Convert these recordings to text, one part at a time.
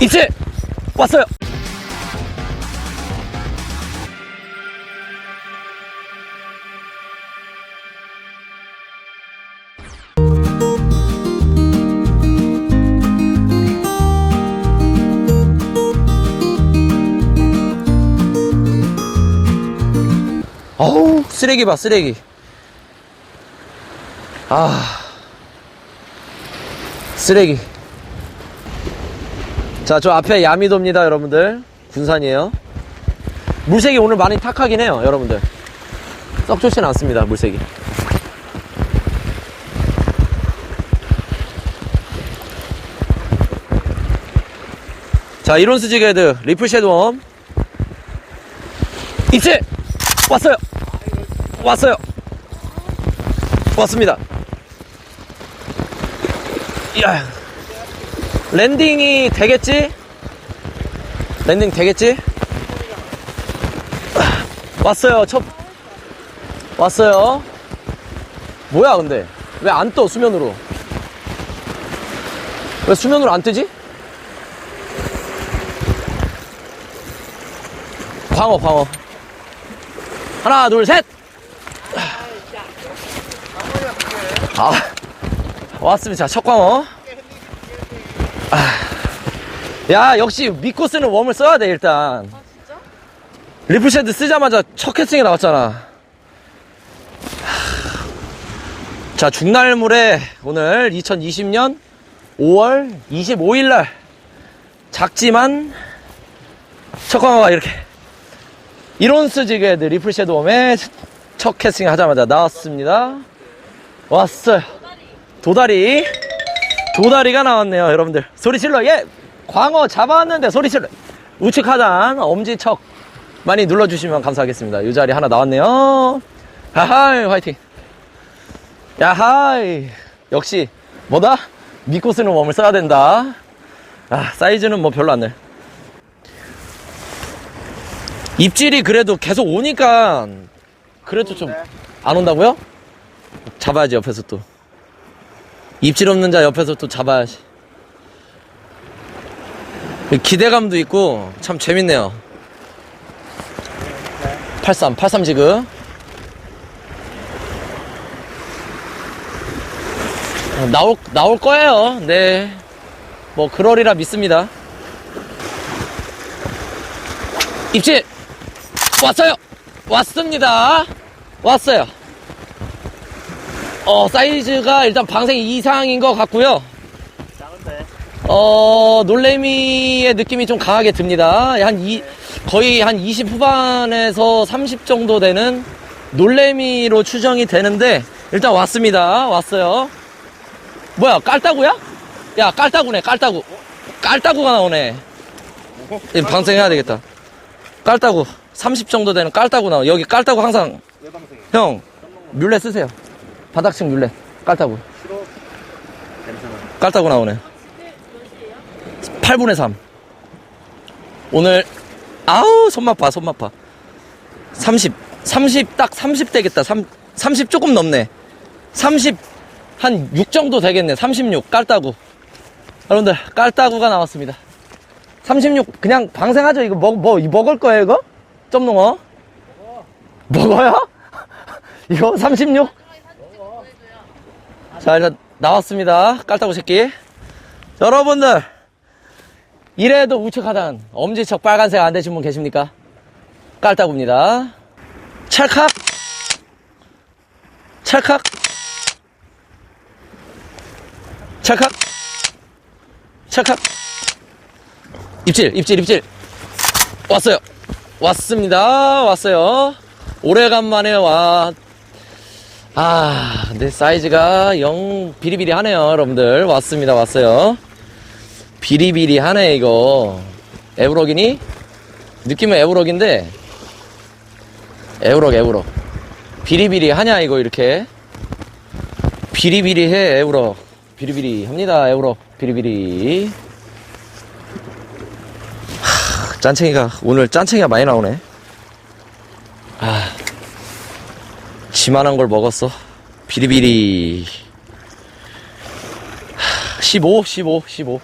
입질 왔어요. 어우 쓰레기 봐 쓰레기. 아 쓰레기. 자, 저 앞에 야미도입니다, 여러분들. 군산이에요. 물색이 오늘 많이 탁하긴 해요, 여러분들. 썩 좋진 않습니다, 물색이. 자, 이론스 지게드, 리플 섀도엄. 입질! 왔어요! 왔어요! 왔습니다. 이야. 랜딩이 되겠지? 랜딩 되겠지? 왔어요. 첫 왔어요. 뭐야 근데 왜 안 떠 수면으로? 왜 수면으로 안 뜨지? 광어 광어 하나 둘 셋. 아 왔습니다. 첫 광어. 야 역시 믿고 쓰는 웜을 써야 돼 일단. 리플쉐드 쓰자마자 첫 캐스팅이 나왔잖아. 하, 자 중날물에 오늘 2020년 5월 25일날 작지만 첫 광어가 이렇게 이론스 지게드 리플쉐드 웜에 첫 캐스팅 하자마자 나왔습니다. 왔어요. 도다리 도다리가 나왔네요 여러분들. 소리 질러. 예 광어 잡아왔는데 소리 질러. 우측 하단 엄지척 많이 눌러주시면 감사하겠습니다. 이 자리 하나 나왔네요. 하하이 화이팅. 야하이. 역시 뭐다? 믿고 쓰는 웜을 써야 된다. 아 사이즈는 뭐 별로 안돼 입질이 그래도 계속 오니까 그래도 좀 안 온다고요? 잡아야지 옆에서 또 입질 없는 자 옆에서 또 잡아야지. 기대감도 있고 참 재밌네요. 83, 83 지금. 어, 나올, 나올 거예요. 네. 뭐, 그러리라 믿습니다. 입질! 왔어요! 왔습니다! 왔어요. 어, 사이즈가 일단 방생 이상인 것 같고요. 작은데 어, 놀래미의 느낌이 좀 강하게 듭니다. 한 이, 거의 한 20 후반에서 30 정도 되는 놀래미로 추정이 되는데, 일단 왔습니다. 왔어요. 뭐야, 깔따구야? 야, 깔따구네, 깔따구. 깔따구가 나오네. 이 방생해야 되겠다. 깔따구. 30 정도 되는 깔따구 나와. 여기 깔따구 항상, 형, 뮬렛 쓰세요. 바닥층. 싫어 냄새나 깔따구 나오네. 8분의 3. 오늘, 아우, 손맛 봐, 손맛 봐. 30. 30, 딱 30 되겠다. 3, 30 조금 넘네. 30, 한 6 정도 되겠네. 36, 깔따구. 여러분들, 깔따구가 나왔습니다. 36, 그냥 방생하죠. 이거 먹, 뭐, 먹을 거예요, 이거? 점농어? 먹어요? 이거 36? 자, 일단 나왔습니다. 깔따구 새끼. 여러분들, 이래도 우측 하단, 엄지척 빨간색 안 되신 분 계십니까? 깔따구입니다. 찰칵! 찰칵! 찰칵! 찰칵! 입질, 입질, 입질! 왔어요! 왔습니다. 왔어요. 오래간만에 와, 아, 근데 사이즈가 영 비리비리하네요, 여러분들. 왔습니다, 왔어요. 비리비리하네, 이거. 에우럭이니? 느낌은 에우럭인데, 에우럭, 에우럭. 비리비리하냐, 이거, 이렇게. 비리비리해, 에우럭. 비리비리 합니다, 에우럭. 비리비리. 하, 짠챙이가, 오늘 짠챙이가 많이 나오네. 지만한 걸 먹었어. 비리비리. 하, 15, 15, 15,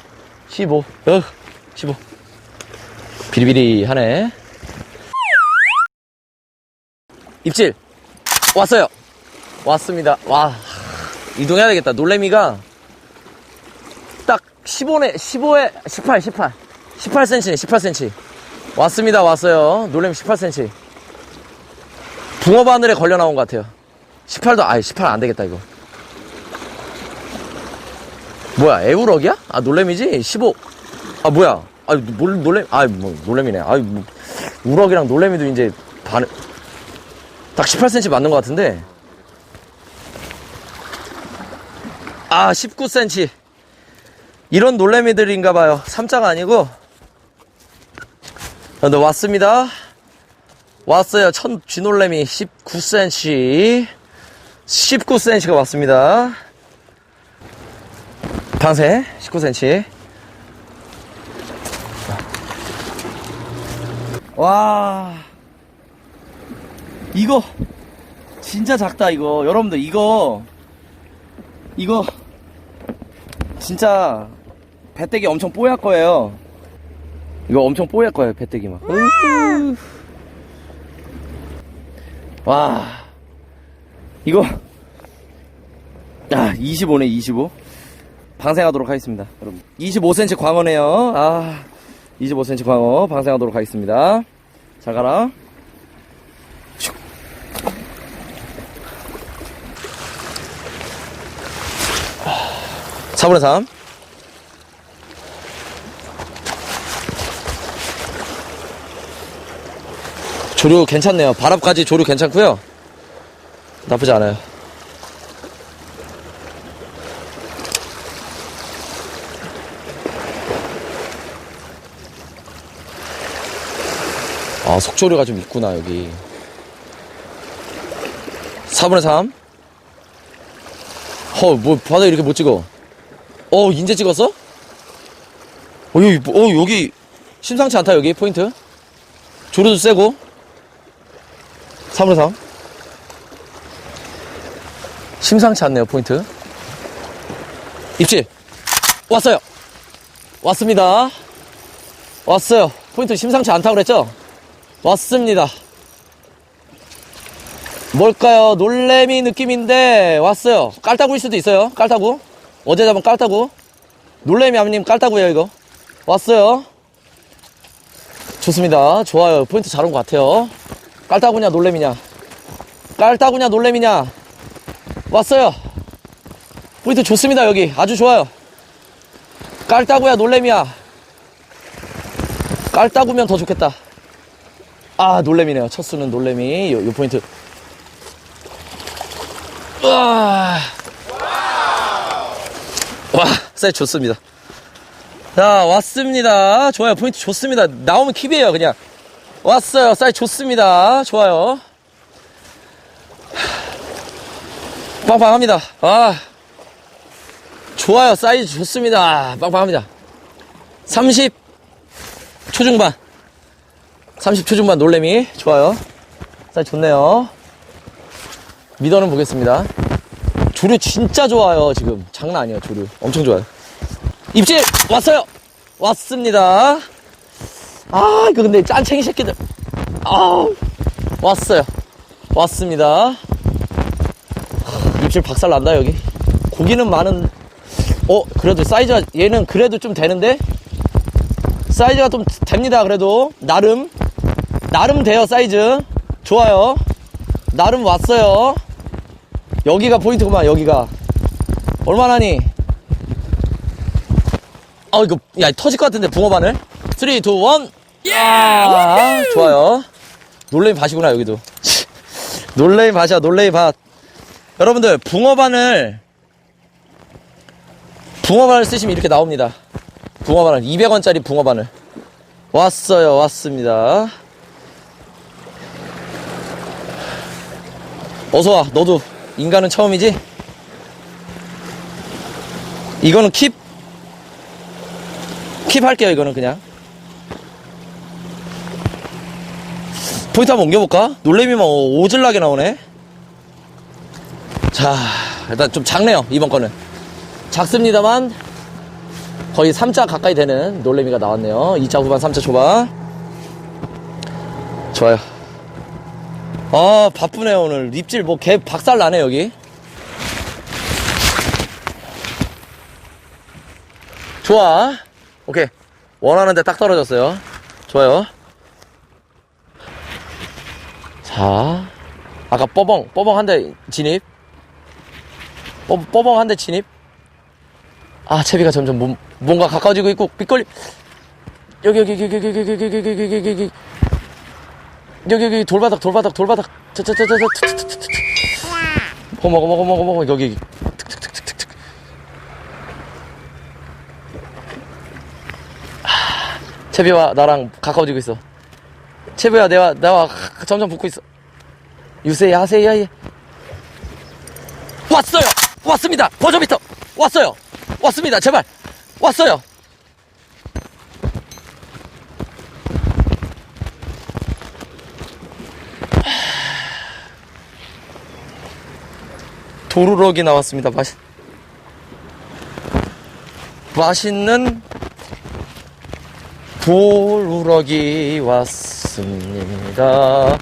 15, 어, 15. 비리비리 하네. 입질. 왔어요. 왔습니다. 와. 이동해야 되겠다. 놀래미가 딱 15네, 15에 18, 18. 18cm네, 18cm. 왔습니다. 왔어요. 놀래미 18cm. 붕어 바늘에 걸려 나온 것 같아요. 18도, 아이, 18 안 되겠다, 이거. 뭐야, 에우럭이야? 아, 놀래미지? 15. 아, 뭐야. 아, 놀, 놀래, 아, 뭐, 놀래미네. 아, 뭐, 우럭이랑 놀래미도 이제 반, 딱 18cm 맞는 것 같은데. 아, 19cm. 이런 놀래미들인가 봐요. 3자가 아니고. 아, 네, 왔습니다. 왔어요. 천 쥐놀래미 19cm. 19cm가 왔습니다. 방생 19cm. 와. 이거 진짜 작다 이거. 여러분들 이거 이거 진짜 배때기 엄청 뽀얄 거예요. 이거 엄청 뽀얄 거예요, 배때기 막. 으흐. 와. 이거 야, 25네, 25. 방생하도록 하겠습니다. 여러분. 25cm 광어네요. 아. 25cm 광어 방생하도록 하겠습니다. 잘 가라. 슉. 아, 4분의 3. 조류 괜찮네요. 바람까지 조류 괜찮고요. 나쁘지 않아요. 아, 속조류가 좀 있구나, 여기. 4분의 3. 어, 뭐, 바다 이렇게 못 찍어. 어, 인제 찍었어? 어, 여기, 뭐- 어, 여기, 심상치 않다, 여기, 포인트. 조류도 세고. 3분의 3. 심상치 않네요, 포인트. 입질. 왔어요. 왔습니다. 왔어요. 포인트 심상치 않다고 그랬죠? 왔습니다. 뭘까요? 놀래미 느낌인데, 왔어요. 깔따구일 수도 있어요. 깔따구. 어제 잡은 깔따구. 놀래미 아버님 깔따구예요, 이거. 왔어요. 좋습니다. 좋아요. 포인트 잘 온 것 같아요. 깔따구냐, 놀래미냐. 깔따구냐, 놀래미냐. 왔어요. 포인트 좋습니다, 여기. 아주 좋아요. 깔따구야, 놀래미야. 깔따구면 더 좋겠다. 아, 놀래미네요. 첫 수는 놀래미. 요, 요 포인트. 와. 와, 사이즈 좋습니다. 자, 왔습니다. 좋아요. 포인트 좋습니다. 나오면 킵이에요, 그냥. 왔어요. 사이즈 좋습니다. 좋아요. 빵빵합니다. 아. 좋아요. 사이즈 좋습니다. 빵빵합니다. 30 초중반. 30 초중반 놀래미. 좋아요. 사이즈 좋네요. 미더는 보겠습니다. 조류 진짜 좋아요, 지금. 장난 아니에요, 조류. 엄청 좋아요. 입질! 왔어요! 왔습니다. 아, 이거 근데 짠챙이 새끼들. 아 왔어요. 왔습니다. 입질 박살 난다, 여기. 고기는 많은, 어, 그래도 사이즈가, 얘는 그래도 좀 되는데? 사이즈가 좀 됩니다, 그래도. 나름. 나름 돼요, 사이즈. 좋아요. 나름 왔어요. 여기가 포인트구만, 여기가. 얼마나니? 아, 이거, 야, 터질 것 같은데, 붕어바늘? 3, 2, 1. 야! 좋아요. 놀래미 밭이구나, 여기도. 놀래미 밭이야, 놀래미 밭. 여러분들, 붕어바늘, 붕어바늘 쓰시면 이렇게 나옵니다. 붕어바늘, 200원짜리 붕어바늘. 왔어요, 왔습니다. 어서와, 너도 인간은 처음이지? 이거는 킵? 킵 할게요, 이거는 그냥. 포인트 한번 옮겨볼까? 놀래미만 오- 오질나게 나오네. 자, 일단 좀 작네요, 이번 거는. 작습니다만, 거의 3자 가까이 되는 놀래미가 나왔네요. 2차 후반, 3차 초반. 좋아요. 아, 바쁘네요, 오늘. 립질 뭐 개 박살 나네, 여기. 좋아. 오케이. 원하는데 딱 떨어졌어요. 좋아요. 자. 아까 뻐벙, 뻐벙 한 대 진입. 뻐, 뻐벙 한 대 진입. 아, 채비가 점점 몸- 뭔가 가까워지고 있고, 빗걸림. 여기, 여기, 여기, 여기, 여기, 여기, 여기, 여기, 여기, 여기, 여기, 여기. 돌바닥, 돌바닥, 돌바닥. 저, 저, 저, 저, 저, 저, 저, 저, 저, 저. 먹어, 먹어, 먹어, 먹어. 여기. 툭툭툭툭툭. 아, 채비와 나랑 가까워지고 있어. 채비와 내와, 나와 점점 붙고 있어. 유세, 야세, 야예. 왔어요! 왔습니다! 버저비터! 왔어요! 왔습니다! 제발! 왔어요! 도루럭이 나왔습니다. 맛있, 맛있는 도루럭이 왔 습니다.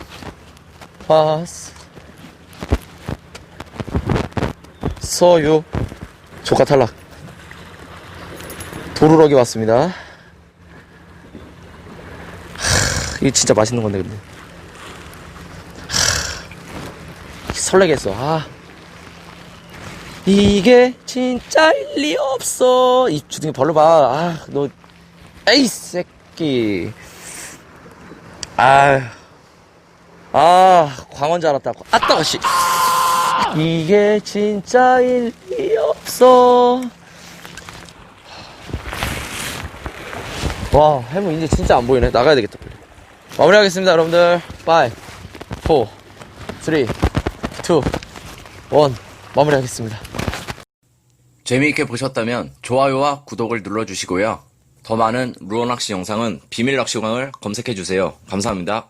왔어요. 조카 탈락. 도루럭이 왔습니다. 하, 이게 진짜 맛있는 건데, 근데. 하, 설레게 했어. 아. 이게 진짜일 리 없어. 이 주둥이 벌로 봐. 아, 너, 에이, 새끼. 아, 아, 광원 줄 알았다. 아따, 씨. 이게 진짜 일 리 없어. 와, 해무 이제 진짜 안 보이네. 나가야 되겠다, 빨리. 마무리하겠습니다, 여러분들. 5, 4, 3, 2, 1. 마무리하겠습니다. 재미있게 보셨다면 좋아요와 구독을 눌러주시고요. 더 많은 루어 낚시 영상은 비밀 낚시광을 검색해 주세요. 감사합니다.